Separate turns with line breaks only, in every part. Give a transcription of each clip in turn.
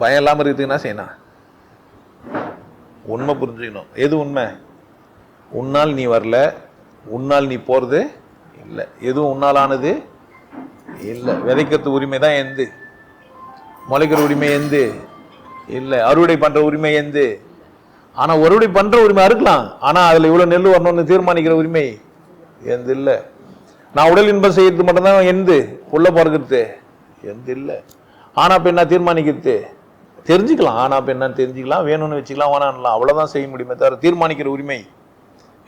பயம் இல்லாமல் இருக்கிறதுக்கு என்ன செய்யணும்? உண்மை புரிஞ்சுக்கணும். எது உண்மை? உன்னால் நீ வரல உன்னால் நீ போகிறது இல்லை. எதுவும் உன்னால் ஆனது இல்லை. விதைக்கிறது உரிமை தான் எந்து. முளைக்கிற உரிமை எந்து. இல்லை. அறுவடை பண்ணுற உரிமை எந்து. ஆனால் அறுவடை பண்ணுற உரிமை அறுக்கலாம். ஆனால் அதில் இவ்வளோ நெல் வரணும்னு தீர்மானிக்கிற உரிமை எந்த இல்லை. நான் உடல் இன்பம் செய்யறது மட்டும்தான் எந்து. உள்ள பிறக்கிறது எந்த இல்லை. ஆனா பெண்ணா தீர்மானிக்கிறது? தெரிஞ்சுக்கலாம். ஆனா என்னன்னு தெரிஞ்சுக்கலாம். வேணும்னு வச்சுக்கலாம் வேணான்லாம் அவ்வளோதான் செய்ய முடியுமே தவிர தீர்மானிக்கிற உரிமை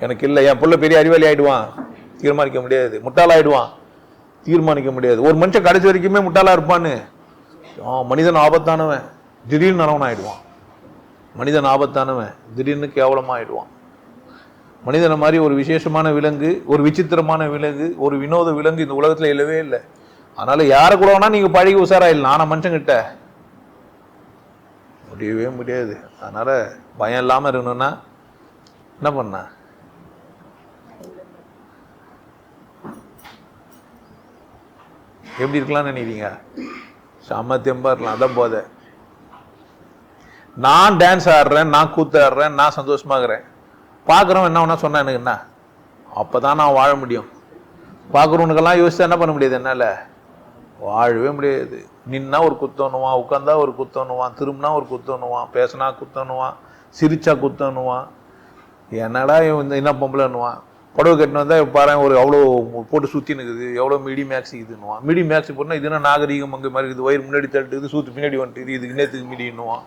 எனக்கு இல்லை. என் பிள்ளை பெரிய அறிவாளி ஆகிடுவான் தீர்மானிக்க முடியாது. முட்டாள் ஆயிடுவான் தீர்மானிக்க முடியாது. ஒரு மனுஷன் கடைசி வரைக்குமே முட்டாளாக இருப்பான்னு. ஆ மனிதன் ஆபத்தானவன். திடீர்னு நனவன் ஆயிடுவான் மனிதன் ஆபத்தானவன். திடீர்னு கேவலமாக ஆயிடுவான் மனிதனை மாதிரி ஒரு விசேஷமான விலங்கு ஒரு விசித்திரமான விலங்கு ஒரு வினோத விலங்கு இந்த உலகத்தில் இல்லவே இல்லை. அதனால் யாரை கூட வேணால் நீங்கள் பழகி உசாராயிடலாம் ஆனால் மனுஷங்கிட்ட முடியவே முடியாது. அதனால பயம் இல்லாம இருக்கணும்னா என்ன பண்ண? எப்படி இருக்கலாம்னு நினைக்கிறீங்க? செம்ம தெம்பா இருக்கலாம். அதான் போதை. நான் டான்ஸ் ஆடுறேன் நான் கூத்து ஆடுறேன் நான் சந்தோஷமாகறேன் பார்க்குறவன் என்ன ஒன்றா சொன்னா எனக்கு என்ன? அப்பதான் நான் வாழ முடியும். பார்க்குறவனுக்கெல்லாம் யோசிச்சா என்ன பண்ண முடியாது? என்னால? வாழவே முடியாது. நின்னா ஒரு குத்தணுவான் உட்காந்தா ஒரு குத்தணுவான் திரும்பினா ஒரு குத்தணுவான் பேசினா குத்தணுவான் சிரிச்சா குத்தணுவான் என்னடா இவன் இந்த என்ன பொம்பளைன்னுவான் புடவை கட்டினு வந்தால் பாரு ஒரு அவ்வளோ போட்டு சுற்றி நிற்குது எவ்வளோ மிடி மேக்ஸ் இதுன்னுவான் மிடி மேக்ஸ் இது இதுனா நாகரீகம் அங்கே மாதிரி இருக்குது? வயிறு முன்னாடி தள்ளிட்டு சூத்து பின்னாடி வந்துட்டு இதுக்கு நேற்றுக்கு மிடின்னுவான்.